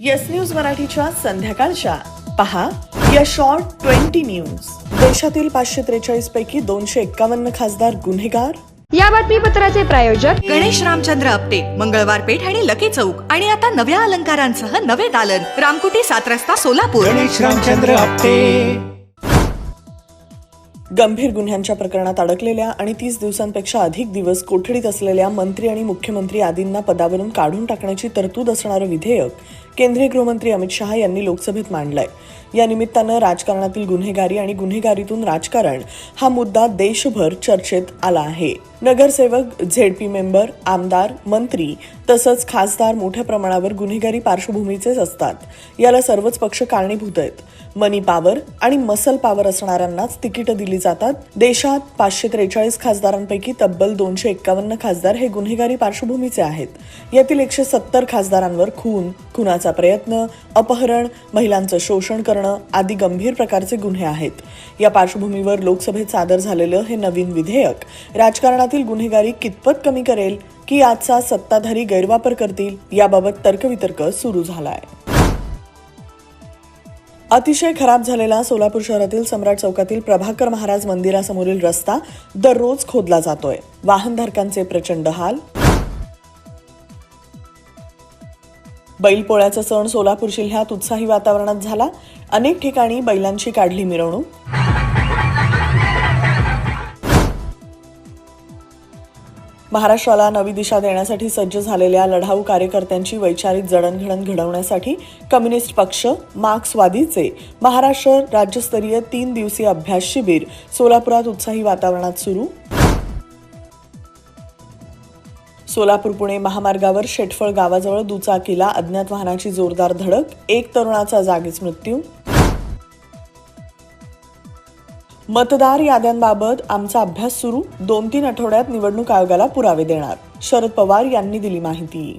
Yes news मराठीच्या संध्याकाळच्या. पहा या शॉर्ट ट्वेंटी न्यूज देशातील पाचशे त्रेचाळीस पैकी दोनशे एक्कावन्न खासदार गुन्हेगार? या बातमीपत्राचे प्रायोजक गणेश रामचंद्र आपटे मंगळवार पेठ आणि लकी चौक. आणि आता नव्या अलंकारांसह नवे दालन. रामकुटी सात रस्ता सोलापूर. गणेश रामचंद्र आपटे. गंभीर गुन्ह्यांच्या प्रकरणात अडकलेल्या आणि तीस दिवसांपेक्षा अधिक दिवस कोठडीत असलेल्या मंत्री आणि मुख्यमंत्री आदींना पदावरून काढून टाकण्याची तरतूद असणारं विधेयक केंद्रीय गृहमंत्री अमित शहा यांनी लोकसभेत मांडलंय. या निमित्तानं राजकारणातील गुन्हेगारी आणि गुन्हेगारीतून राजकारण हा मुद्दा देशभर चर्चेत आला आहे. नगरसेवक झेडपी मेंबर आमदार मंत्री तसंच खासदार मोठ्या प्रमाणावर गुन्हेगारी पार्श्वभूमीचेच असतात. याला सर्वच पक्ष कारणीभूत आहेत. मनी पॉवर आणि मसल पॉवर असणाऱ्यांनाच तिकीटं दिली जातात. देशात पाचशे त्रेचाळीस खासदारांपैकी तब्बल दोनशे एक्कावन्न खासदार हे गुन्हेगारी पार्श्वभूमीचे आहेत. यातील एकशे सत्तर खासदारांवर खून खुनाचा प्रयत्न अपहरण महिलांचं शोषण करणं आदी गंभीर प्रकारचे गुन्हे आहेत. या पार्श्वभूमीवर लोकसभेत सादर झालेलं हे नवीन विधेयक राजकारणातील गुन्हेगारी कितपत कमी करेल की आजचा सत्ताधारी गैरवापर करतील याबाबत तर्कवितर्क सुरू झालाय. अतिशय खराब झालेला सोलापूर शहरातील सम्राट चौकातील प्रभाकर महाराज मंदिरासमोरील रस्ता दररोज खोदला जातोय. वाहनधारकांचे प्रचंड हाल. बैलपोळ्याचा सण सोलापूर जिल्ह्यात उत्साही वातावरणात झाला. अनेक ठिकाणी बैलांची काढली मिरवणूक. महाराष्ट्राला नवी दिशा देण्यासाठी सज्ज झालेल्या लढाऊ कार्यकर्त्यांची वैचारिक जडणघडण घडवण्यासाठी कम्युनिस्ट पक्ष मार्क्सवादीचे महाराष्ट्र राज्यस्तरीय तीन दिवसीय अभ्यास शिबिर सोलापुरात उत्साही वातावरणात सुरू. सोलापूर पुणे महामार्गावर शेटफळ गावाजवळ दुचाकीला अज्ञात वाहनाची जोरदार धडक एक तरुणाचा जागीच मृत्यू मतदार याद्यांबाबत आमचा अभ्यास सुरू. दोन तीन आठवड्यात निवडणूक आयोगाला पुरावे देणार. शरद पवार यांनी दिली माहिती.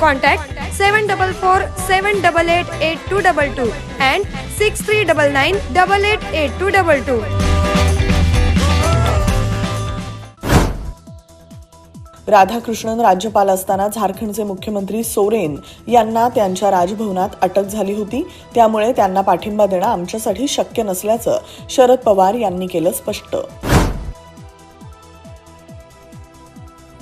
Contact seven double four seven double eight eight two double two and six three double nine double eight eight two double two Radhakrishnan राज्यपाल असताना झारखंडचे मुख्यमंत्री सोरेन यांना त्यांच्या राजभवनात अटक झाली होती. त्यामुळे त्यांना पाठिंबा देणं आमच्यासाठी शक्य नसल्याचं शरद पवार यांनी केलं स्पष्ट.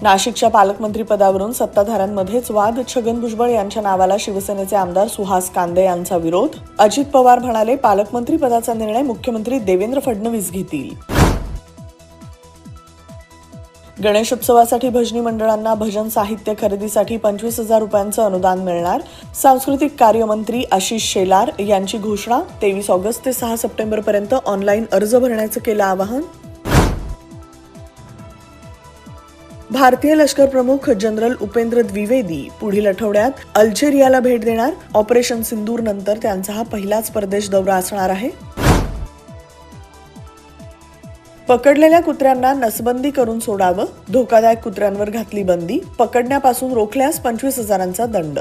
नाशिकच्या पालकमंत्रीपदावरून सत्ताधाऱ्यांमध्येच वाद. छगन भुजबळ यांच्या नावाला शिवसेनेचे आमदार सुहास कांदे यांचा विरोध. अजित पवार म्हणाले पालकमंत्री पदाचा निर्णय मुख्यमंत्री देवेंद्र फडणवीस घेतील. गणेशोत्सवासाठी भजनी मंडळांना भजन साहित्य खरेदीसाठी पंचवीस हजार रुपयांचं अनुदान मिळणार. सांस्कृतिक कार्यमंत्री आशिष शेलार यांची घोषणा. तेवीस ऑगस्ट ते सहा सप्टेंबरपर्यंत ऑनलाईन अर्ज भरण्याचं केलं आवाहन. भारतीय लष्कर प्रमुख जनरल उपेंद्र द्विवेदी पुढील आठवड्यात अल्जेरियाला भेट देणार. ऑपरेशन सिंदूर नंतर त्यांचा हा पहिलाच परदेश दौरा असणार आहे. पकडलेल्या कुत्र्यांना नसबंदी करून सोडावं. धोकादायक कुत्र्यांवर घातली बंदी. पकडण्यापासून रोखल्यास पंचवीस हजारांचा दंड.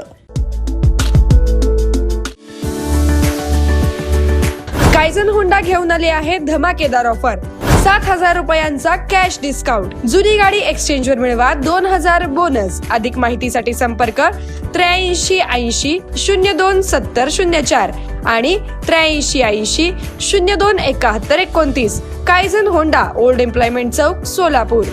कायझन होंडा घेऊन आले आहे धमाकेदार ऑफर सात हजार रुपयांचा कॅश डिस्काउंट जुनी गाडी एक्सचेंज वर मिळवा दोन हजार बोनस अधिक माहितीसाठी संपर्क त्र्याऐंशी ऐंशी शून्य दोन सत्तर शून्य चार आणि त्र्याऐंशी ऐंशी शून्य दोन एकाहत्तर एकोणतीस. कायझन होंडा ओल्ड एम्प्लॉयमेंट चौक सोलापूर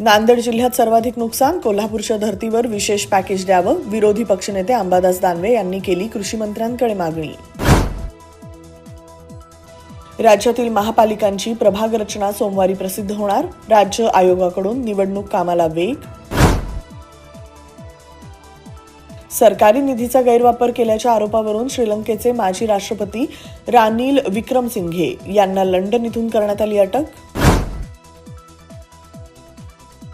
नांदेड जिल्ह्यात सर्वाधिक नुकसान कोल्हापूरच्या धर्तीवर विशेष पॅकेज द्यावं विरोधी पक्षनेते अंबादास दानवे यांनी केली कृषी मंत्र्यांकडे मागणी. राज्यातील महापालिकांची प्रभाग रचना सोमवारी प्रसिद्ध होणार. राज्य आयोगाकडून निवडणूक कामाला वेग. सरकारी निधीचा गैरवापर केल्याच्या आरोपावरून श्रीलंकेचे माजी राष्ट्रपती रानिल विक्रमसिंघे यांना लंडन इथून करण्यात आली अटक.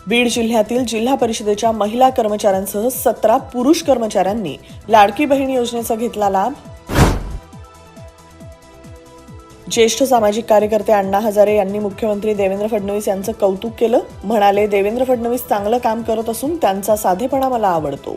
बीड जिल्ह्यातील जिल्हा परिषदेच्या महिला कर्मचाऱ्यांसह सतरा पुरुष कर्मचाऱ्यांनी लाडकी बहीण योजनेचा घेतला लाभ. ज्येष्ठ सामाजिक कार्यकर्ते अण्णा हजारे यांनी मुख्यमंत्री देवेंद्र फडणवीस यांचं कौतुक केलं. म्हणाले देवेंद्र फडणवीस चांगलं काम करत असून त्यांचा साधेपणा मला आवडतो.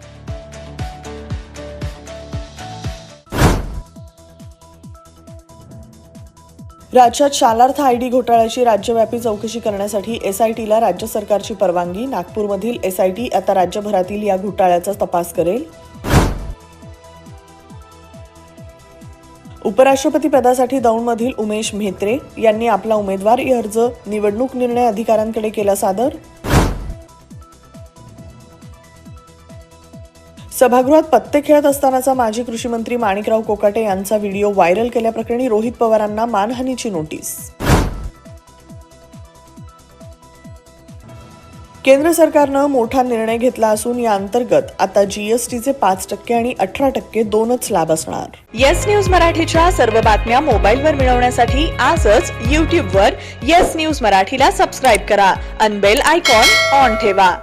राज्यात शालार्थ आय डी घोटाळ्याची राज्यव्यापी चौकशी करण्यासाठी एसआयटीला राज्य सरकारची परवानगी. नागपूरमधील एसआयटी आता राज्यभरातील या घोटाळ्याचा तपास करेल. उपराष्ट्रपती पदासाठी दौंडमधील उमेश म्हेत्रे यांनी आपला उमेदवारी अर्ज निवडणूक निर्णय अधिकाऱ्यांकडे केला सादर. सभागृहात पत्ते खेळत असतानाचा माजी कृषी मंत्री माणिकराव कोकाटे यांचा व्हिडिओ व्हायरल केल्याप्रकरणी रोहित पवारांना मानहानीची नोटीस. केंद्र सरकारनं मोठा निर्णय घेतला असून या अंतर्गत आता जीएसटीचे पाच टक्के आणि अठरा टक्के दोनच लाभ असणार. येस न्यूज मराठीच्या सर्व बातम्या मोबाईलवर मिळवण्यासाठी आजच यूट्यूबवर येस न्यूज मराठीला सबस्क्राईब करा. अनबेल आयकॉन ऑन ठेवा.